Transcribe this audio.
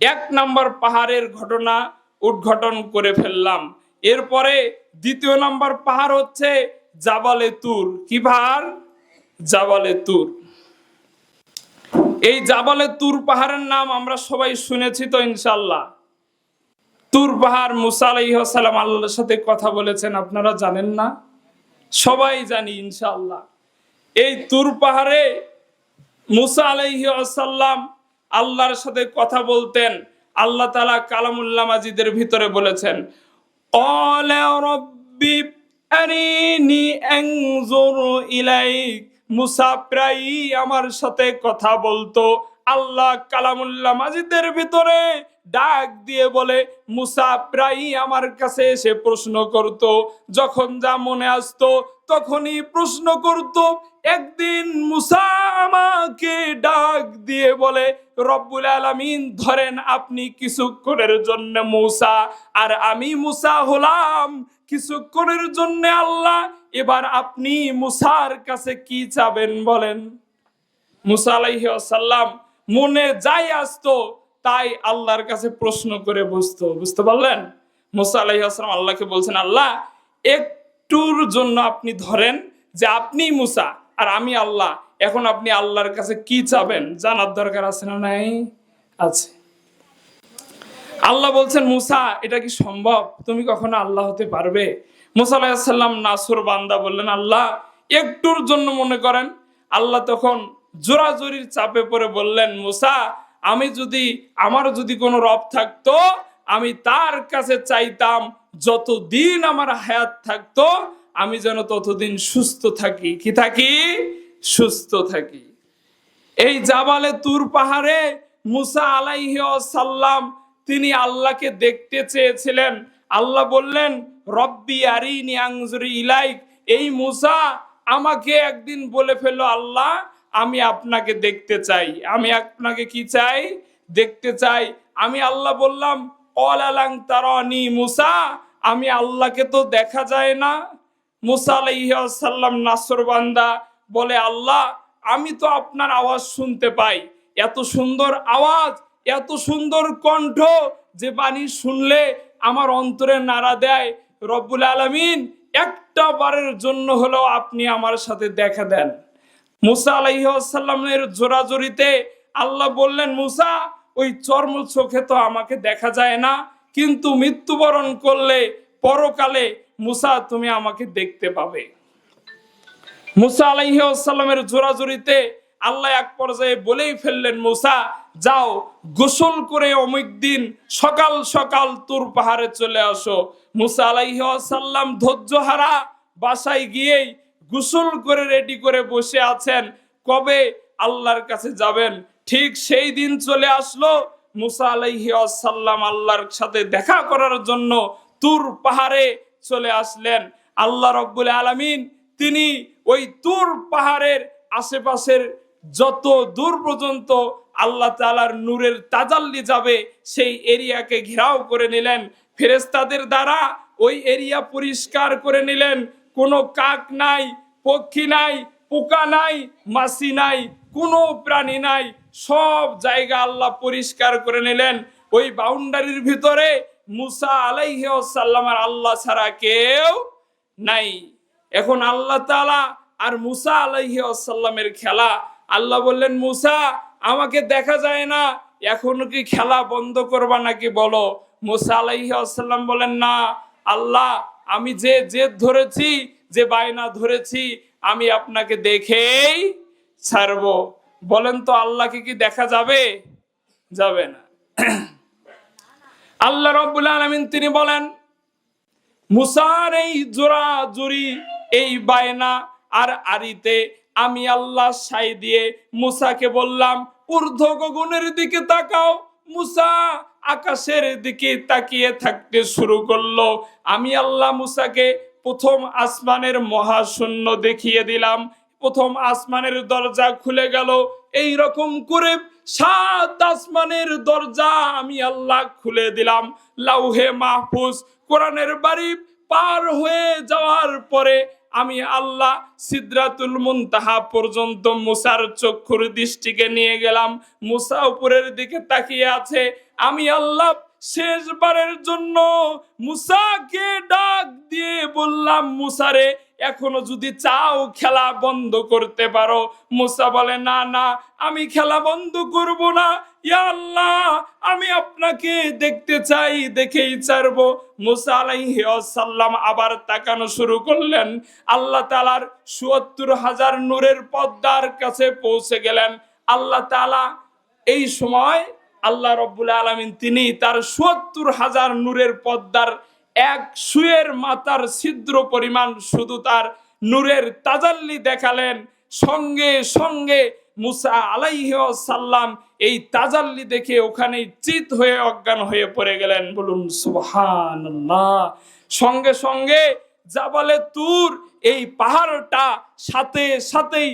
এক নাম্বার পাহাড়ের ঘটনা উদ্ঘাটন করে ফেললাম। এরপরে দ্বিতীয় নাম্বার পাহাড় হচ্ছে জাবালে তুর। কি পাহাড়? জাবালে তুর। এই জাবালে তুর পাহাড়ের নাম আমরা সবাই শুনেছি তো ইনশাল্লাহ তুর পাহাড় মুসা আলাইসালাম আল্লাহর সাথে কথা বলেছেন, আপনারা জানেন না? সবাই জানি ইনশাল্লাহ এই তুর পাহাড়ে মুসা আলাইহি আসাল্লাম আল্লাহর সাথে কথা বলতেন। আল্লাহ তালা কালামুল্লা মাজিদের ভিতরে বলেছেন আমার সাথে কথা বলতো। আল্লাহ কালামুল্লা মাজিদের ভিতরে ডাক দিয়ে বলে, মুসা প্রায়ই আমার কাছে এসে প্রশ্ন করত। যখন যা মনে আসতো তখনই প্রশ্ন করত, একদিন মুসা আমাকে বলে, রব্বুল আলামিন ধরেন আপনি কিছুক্ষণের জন্য মুসা, আর আমি মুসা হলাম কিছুক্ষণের জন্য আল্লাহ। এবার আপনি মুসার কাছে কি চাবেন বলেন? মুসা আলাইহি আসাল্লাম মনে যাই আসতো, তাই আল্লাহর কাছে প্রশ্ন করে বুঝতো। বুঝতে পারলেন? মুসা আলাইহি আসসালাম আল্লাহকে বলছেন, আল্লাহ, একটুর জন্য আপনি ধরেন যে আপনি মুসা আর আমি আল্লাহ। এখন আপনি আল্লাহর কাছে কি চাবেন? জানার দরকার আছে না নাই? আছে। আল্লাহ বলছেন, মুসা, এটা কি সম্ভব? তুমি কখনো আল্লাহ হতে পারবে? মুসা নাসুর বান্দা বললেন, আল্লাহ, একটুর জন্য মনে করেন। আল্লাহ তখন জোরাজোরির চাপে পড়ে বললেন, মুসা, আমি যদি, আমার যদি কোনো রব থাকতো, আমি তার কাছে চাইতাম, যতদিন আমার হায়াত থাকতো আমি যেন ততদিন সুস্থ থাকি। কি থাকি? সুস্থ থাকি। এই জাবালে তুর পাহাড়ে মুসা আলাইহি সাল্লাম তিনি আল্লাহকে দেখতে চেয়েছিলেন। আল্লাহ বললেন, রব্বি আরি আংজুরি ইলাইক। এই মুসা আমাকে একদিন বলে ফেলল, আল্লাহ, আমি আপনাকে দেখতে চাই। আমি আপনাকে কি চাই? দেখতে চাই। আমি আল্লাহ বললাম অল আলাং তারানি মুসা, আমি আল্লাহকে তো দেখা যায় না। মুসা আলাইসাল্লাম নাসর বান্দা বলে, আল্লাহ, আমি তো আপনার আওয়াজ শুনতে পাই। এত সুন্দর আওয়াজ, এত সুন্দর কণ্ঠ যে বাণী শুনলে আমার অন্তরে নাড়া দেয়। রব্বুল আলমিন একটা বারের জন্য হলেও আপনি আমার সাথে দেখা দেন। মুসা আলাইসাল্লামের জোরাজোরিতে আল্লাহ বললেন, মুসা, ওই চর্ম চোখে তো আমাকে দেখা যায় না, কিন্তু মৃত্যুবরণ করলে পরকালে মুসা, তুমি আমাকে দেখতে পাবে। মুসা আলাইসাল্লামের জোরাজোরিতে আল্লাহ এক পর্যায়ে বলেই ফেললেন, মুসা, যাও, গোসল করে অমুক দিন সকাল সকাল তুর পাহাড়ে চলে আসো। মুসা আলাইসাল্লাম ধৈর্য হারা বাসায় গিয়েই গোসল করে রেডি করে বসে আছেন। কবে? আল্লাহর কাছে যাবেন। ঠিক সেই দিন চলে আসলো মুসা আলাইহি আল্লাহর সাথে দেখা করার জন্য তুর পাহাড়ে চলে আসলেন। আল্লাহ রব্বুল আলমিন তিনি ওই তুর পাহাড়ের আশেপাশের যত দূর পর্যন্ত আল্লাহ তালার নূরের তাজাল্লি যাবে, সেই এরিয়াকে ঘেরাও করে নিলেন। ফেরেস্তাদের দ্বারা ওই এরিয়া পরিষ্কার করে নিলেন। কোনো কাক নাই, পক্ষী নাই, পোকা নাই, মাছি নাই, কোনো প্রাণী নাই, সব জায়গা আল্লাহ পরিষ্কার করে নিলেন। ওই বাউন্ডারির ভিতরে মুসা আলাইহি সাল্লাম আর আল্লাহ ছাড়া কেউ নাই। এখন আল্লাহ তালা আর মুসা আলাইহি আসাল্লামের খেলা, আল্লাহ বললেন, মুসা, আমাকে দেখা যায় না, এখন কি খেলা বন্ধ করবা নাকি বলো? মুসা আলাইহি আসাল্লাম বলেন, না, আল্লাহ, আমি যে জেদ ধরেছি, যে বায়না ধরেছি, আমি আপনাকে দেখেই ছাড়বো। বলেন তো, আল্লাহকে কি দেখা যাবে? যাবে না। আল্লাহ রব্বুল আলমিন তিনি বলেন, মুসার এই জোড়া জুড়ি এই বায়না আর আরিতে আমি আল্লাহ সাই দিয়ে মুসাকে বললাম ঊর্ধ্ব গগনের দিকে তাকাও। মুসা আকাশের দিকে তাকিয়ে থাকতে শুরু করল। আমি আল্লাহ মুসাকে প্রথম আসমানের মহাশূন্য দেখিয়ে দিলাম। প্রথম আসমানের দরজা খুলে গেল। এই রকম করে সাত আসমানের দরজা আমি আল্লাহ খুলে দিলাম। লাউহে মাহফুজ, কোরআনের বাড়ি পার হয়ে যাওয়ার পরে আমি আল্লাহ সিদ্রাতুল মুনতাহা পর্যন্ত মুসার চক্ষুর দৃষ্টিকে নিয়ে গেলাম। মুসা উপরের দিকে তাকিয়ে আছে। আমি আল্লাহ শেষবারের জন্য মুসাকে ডাক দিয়ে বললাম মুসারে এখনও যদি চাও খেলা বন্ধ করতে পারো। মুসা বলে, না না, আমি খেলা বন্ধ করব না। আল্লাহ, আমি আপনাকে দেখতে চাই, দেখেই ছাড়বো। মুসা আলাইহি সাল্লাম আবার তাকানো শুরু করলেন। আল্লাহ তালার সুয়াত্তর হাজার নূরের পদ্মার কাছে পৌঁছে গেলেন। আল্লাহ তালা এই সময় আল্লাহ রব্বুল আলমিন তিনি তার সত্তর হাজার নূরের পদ্মার এক সুয়ের মাথার ছিদ্র পরিমাণ শুধু তার নূরের তাজাল্লি দেখালেন। সঙ্গে সঙ্গে মুসা আলাইহি সাল্লাম এই তাজাল্লি দেখে ওখানে চিত হয়ে অজ্ঞান হয়ে পড়ে গেলেন। বলুন, সুবহানাল্লাহ। সঙ্গে সঙ্গে জাবালে তুর, এই পাহাড়টা সাথে সাথেই